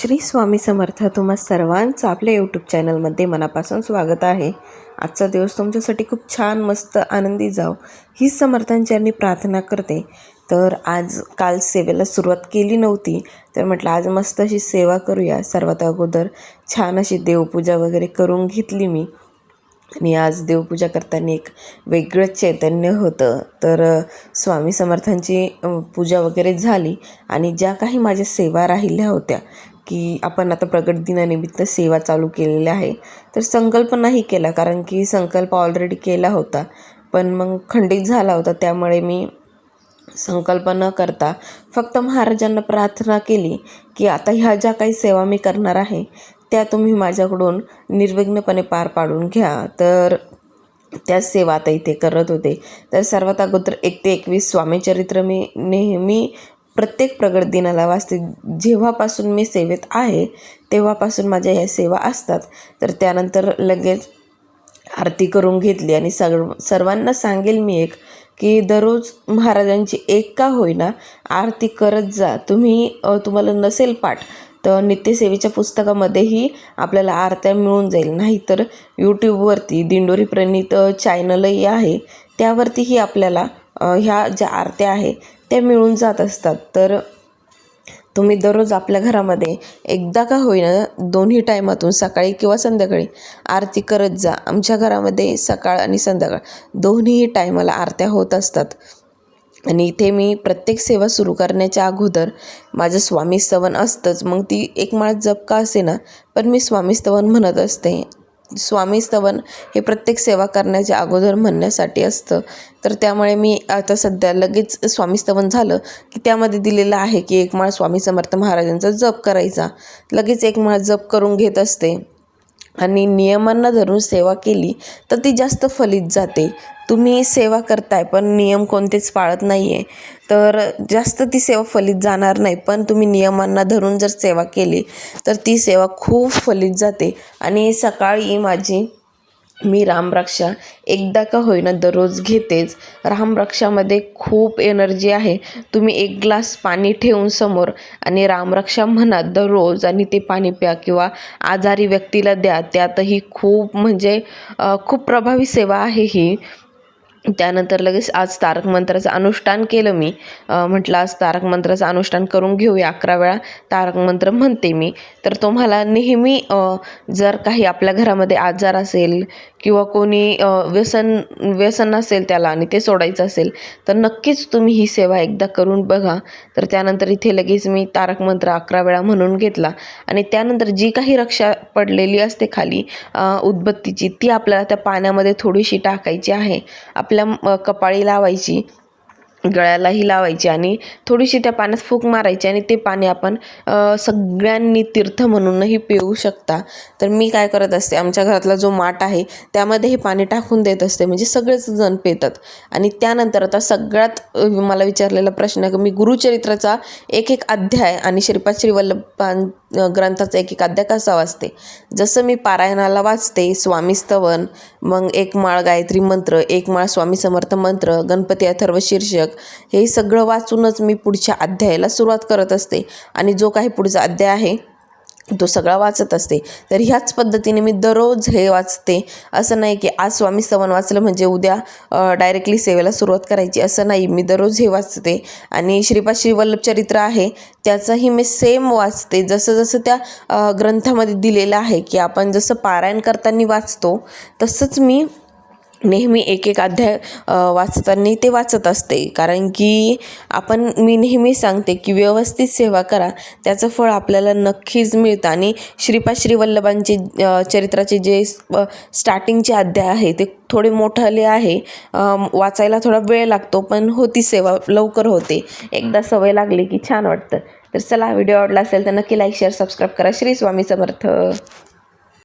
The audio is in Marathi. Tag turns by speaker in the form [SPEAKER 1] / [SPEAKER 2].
[SPEAKER 1] श्री स्वामी समर्थ तुम्हा सर्वांचं आपल्या यूट्यूब चॅनलमध्ये मनापासून स्वागत आहे. आजचा दिवस तुमच्यासाठी खूप छान मस्त आनंदी जाव हीच समर्थांची प्रार्थना करते. तर आज काल सेवेला सुरुवात केली नव्हती तर म्हटलं आज मस्त अशी सेवा करूया. सर्वात अगोदर छान अशी देवपूजा वगैरे करून घेतली मी. आणि आज देवपूजा करताना एक वेगळंच चैतन्य होतं. तर स्वामी समर्थांची पूजा वगैरे झाली. आणि ज्या काही माझ्या सेवा राहिल्या होत्या की आपण आता प्रगट दिनानिमित्त सेवा चालू केलेल्या आहे. तर संकल्प नाही केला कारण की संकल्प ऑलरेडी केला होता. पण मग खंडित झाला होता त्यामुळे मी संकल्प न करता फक्त महाराजांना प्रार्थना केली की आता ह्या ज्या काही सेवा मी करणार आहे त्या तुम्ही माझ्याकडून निर्विघ्नपणे पार पाडून घ्या. तर त्या सेवा आता इथे करत होते. तर सर्वात अगोदर एक ते एकवीस स्वामीचरित्र मी नेहमी प्रत्येक प्रगट दिनाला वाचते. जेव्हापासून मी सेवेत आहे तेव्हापासून माझ्या ह्या सेवा असतात. तर त्यानंतर लगेच आरती करून घेतली आणि सग सर्वांना सांगेल मी एक की दररोज महाराजांची एक का होईना आरती करत जा. तुम्ही तुम्हाला नसेल पाठ तर नित्यसेवेच्या पुस्तकामध्येही आपल्याला आरत्या मिळून जाईल. नाहीतर यूट्यूबवरती दिंडोरी प्रणित चॅनलही आहे. त्यावरतीही आपल्याला ह्या ज्या आरत्या आहे त्या मिळून जात असतात. तर तुम्ही दररोज आपल्या घरामध्ये एकदा का होईना दोन्ही टायमातून सकाळी किंवा संध्याकाळी आरती करत जा. आमच्या घरामध्ये सकाळ आणि संध्याकाळ दोन्हीही टायमाला आरत्या होत असतात. आणि इथे मी प्रत्येक सेवा सुरू करण्याच्या अगोदर माझं स्वामी स्तवन असतंच. मग ती एक माळ जप का असे ना पण मी स्वामी स्तवन म्हणत असते. स्वामी स्तवन हे प्रत्येक सेवा करण्याच्या अगोदर म्हणण्यासाठी असतं. तर त्यामुळे मी आता सध्या लगेच स्वामी स्तवन झालं की त्यामध्ये दिलेलं आहे की एक माळ स्वामी समर्थ महाराजांचा जप करायचा. लगेच एक माळ जप करून घेत असते. आणि नियमांना धरून सेवा केली तर ती जास्त फलित जाते. तुम्ही सेवा करताय पण नियम कोणतेच पाळत नाही आहे तर जास्त ती सेवा फलित जाणार नाही पण तुम्ही नियमांना धरून जर सेवा केली तर ती सेवा खूप फलित जाते. आणि सकाळी माझी मी रामरक्षा एकदा का होईना दररोज घेतेच. रामरक्षामध्ये खूप एनर्जी आहे. तुम्ही एक ग्लास पाणी ठेवून समोर आणि रामरक्षा म्हणा दररोज आणि ते पाणी प्या किंवा आजारी व्यक्तीला द्या. त्यातही खूप म्हणजे खूप प्रभावी सेवा आहे ही. त्यानंतर लगेच आज तारक मंत्राचं अनुष्ठान केलं मी. म्हटलं आज तारक मंत्राचं अनुष्ठान करून घेऊया अकरा वेळा तारक मंत्र म्हणते मी. तर तुम्हाला नेहमी जर काही आपल्या घरामध्ये आजार असेल किंवा कोणी व्यसन व्यसन असेल त्याला आणि ते सोडायचं असेल तर नक्कीच तुम्ही ही सेवा एकदा करून बघा. तर त्यानंतर इथे लगेच मी तारक मंत्र अकरा वेळा म्हणून घेतला. आणि त्यानंतर जी काही रक्षा पडलेली असते खाली उदबत्तीची ती आपल्याला त्या पाण्यामध्ये थोडीशी टाकायची आहे. आपल्या कपाळी लावायची. गळ्यालाही लावायची आणि थोडीशी त्या पाण्यात फूक मारायची आणि ते पाणी आपण सगळ्यांनी तीर्थ म्हणूनही पिऊ शकता. तर मी काय करत असते आमच्या घरातला जो माठ आहे त्यामध्ये हे पाणी टाकून देत असते. म्हणजे सगळेच जण पितात. आणि त्यानंतर आता सगळ्यात मला विचारलेला प्रश्न की मी गुरुचरित्राचा एक एक अध्याय आणि श्रीपाद श्रीवल्लभां ग्रंथाचा एक एक अध्याय कसा वाचते? जसं मी पारायणाला वाचते स्वामी स्तवन मग एक माळ गायत्री मंत्र एक माळ स्वामी समर्थ मंत्र गणपती अथर्व शीर्षक हे सगळं वाचूनच मी पुढच्या अध्यायाला सुरुवात करत असते. आणि जो काही पुढचा अध्याय आहे तो सगळा वाचत असते. तर ह्याच पद्धतीने मी दररोज हे वाचते. असं नाही की आज स्वामी स्तवन वाचलं म्हणजे उद्या डायरेक्टली सेवेला सुरुवात करायची. असं नाही. मी दररोज हे वाचते. आणि श्रीपाद श्रीवल्लभ चरित्र आहे त्याचंही मी सेम वाचते. जसं जसं त्या ग्रंथामध्ये दिलेलं आहे की आपण जसं पारायण करताना वाचतो तसंच मी नेहमी एक एक अध्याय वाचताना ते वाचत असते. कारण की आपण मी नेहमी सांगते की व्यवस्थित सेवा करा. त्याचं फळ आपल्याला नक्कीच मिळतं. आणि श्रीपाद श्रीवल्लभांचे चरित्राचे जे स्टार्टिंगचे अध्याय आहे ते थोडे मोठाले आहे. वाचायला थोडा वेळ लागतो पण होती सेवा लवकर होते. एकदा सवय लागली की छान वाटतं. तर चला व्हिडिओ आवडला असेल तर नक्की लाईक शेअर सबस्क्राईब करा. श्री स्वामी समर्थ.